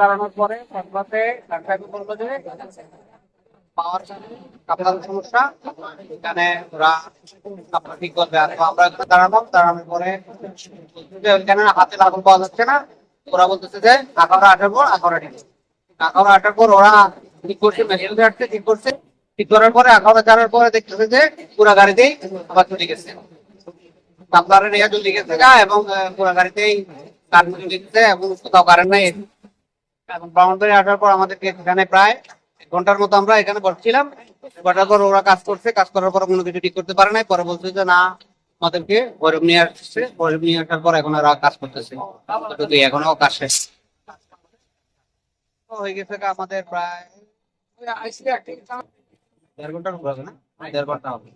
দাঁড়ানোর পরে ফসবাতে ডাক্তার বলল যে ঠিক পরে করছে ঠিক করছে। ঠিক করার পরে পরে দেখতেছে যে, পুরা গাড়িতেই আবার চলে গেছে। আপনারা নিয়ে চলে গেছে এবং পুরা গাড়িতেই কারেন্ট এবং কোথাও কারেন্ট নাই। এখন ব্রাহ্মণবাড়ি আসার পর আমাদেরকে এখানে প্রায় ঘণ্টার মতো আমরা এখানে বসছিলাম। বসার পর ওরা কাজ করছে, কাজ করার পর কোনো কিছু ঠিক করতে পারে নাই। পরে বলছে যে, না, আমাদেরকে গরিব নিয়ে আসছে। গরিব নিয়ে আসার পর এখন ওরা কাজ করতেছে। এখনও কাজ শেষ। হয়ে গেছে আমাদের প্রায় দেড় ঘণ্টা হবে।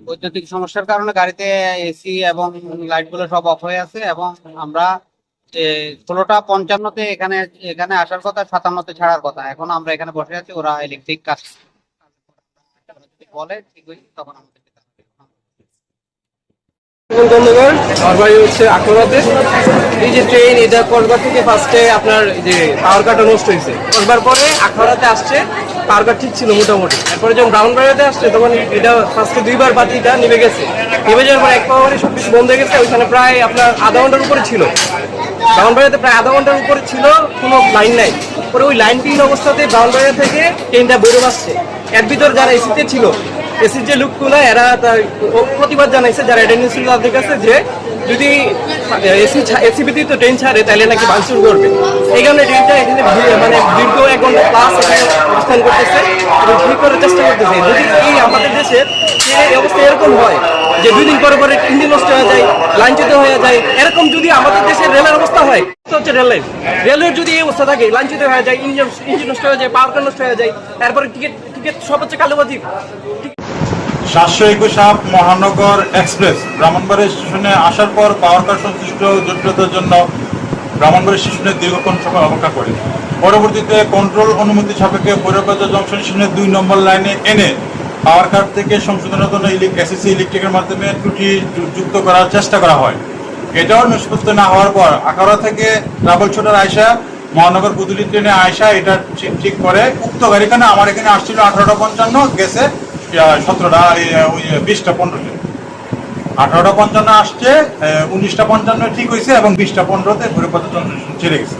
বৈদ্যুতিক সমস্যার কারণে গাড়িতে এসি এবং লাইটগুলো সব অফ হয়ে আছে এবং আমরা ষোলোটা পঞ্চান্নতে এখানে এখানে আসার কথা, সাতান্নতে ছাড়ার কথা। এখন আমরা এখানে বসে আছি, ওরা ইলেকট্রিক কাজ বলে ঠিক তখন থেকে ফার্স্টে আপনার যে পাওয়ার নষ্ট হয়েছে। আসছে ঠিক ছিল মোটামুটি। তারপরে যখন আসছে, তখন এটা ফার্স্টে দুইবার গেছে। নেমে যাওয়ার এক বন্ধ গেছে, ওইখানে প্রায় আপনার আধা ঘণ্টার উপরে ছিল। ব্রাউন বাড়িতে প্রায় আধা ঘণ্টার উপরে ছিল, কোনো লাইন নাই। পরে ওই লাইনটির অবস্থাতে ব্রাহ্মণবাড়িয়া থেকে ট্রেনটা বেরো আসছে। এর ভিতর যারা এসিতে ছিল, এসির যে লোকগুলো, এরা তার প্রতিবাদ জানাইছে, যারা অ্যাটেন্ডেন্স ছিল তাদের কাছে যে যদি এসি এসি ব্যতীত ট্রেন ছাড়ে, তাহলে নাকি ভাঙচুর করবে। এই কারণে ট্রেনটা এখানে মানে দীর্ঘ এক ঘণ্টা প্লাস অবস্থান করতেছে এবং ঠিক করার চেষ্টা করতেছে? যদি এই আমাদের দেশের এই অবস্থা এরকম হয় যে দুই দিন পরে পরে ইঞ্জিন নষ্ট হয়ে যায় লাইনচ্যুত হয়ে যায়। এরকম যদি আমাদের দেশের রেলের অবস্থা হয় হচ্ছে রেল লাইন। রেলের যদি এই অবস্থা থাকে লাইনচ্যুত হয়ে যায়, ইঞ্জিন ইঞ্জিন নষ্ট হয়ে যায়, পাওয়ার নষ্ট হয়ে যায়, তারপরে টিকিট টিকিট সব হচ্ছে কালোবাজি সাতশো একুশ আপ মহানগর এক্সপ্রেস ব্রাহ্মণবাড়ি স্টেশনে আসার পর পাওয়ার কার সংশ্লিষ্ট জটিলতার জন্য ব্রাহ্মণবাড়ি স্টেশনে দীর্ঘক্ষণ সময় অপেক্ষা করে। পরবর্তীতে কন্ট্রোল অনুমতি সাপেক্ষে বৈরবাজার জংশন স্টেশনের দুই নম্বর লাইনে এনে পাওয়ার কার থেকে সংশোধনের জন্য এসএসসি ইলেকট্রিকের মাধ্যমে ত্রুটি যুক্ত করার চেষ্টা করা হয়। এটাও নিষ্পত্তি না হওয়ার পর আখাউড়া থেকে ট্রাভেল ছোটার আয়সা মহানগর বুদুলি ট্রেনে আয়সা এটা ঠিক ঠিক করে। উক্ত গাড়িখানে আমার এখানে আসছিল আঠারোটা পঞ্চান্ন, গেছে সতেরোটা ওই বিশটা পনেরোতে আঠারোটা পঞ্চান্ন আসছে উনিশটা পঞ্চান্ন ঠিক হয়েছে এবং বিশটা পনেরোতে ঘুরে পথে ছেড়ে গেছে।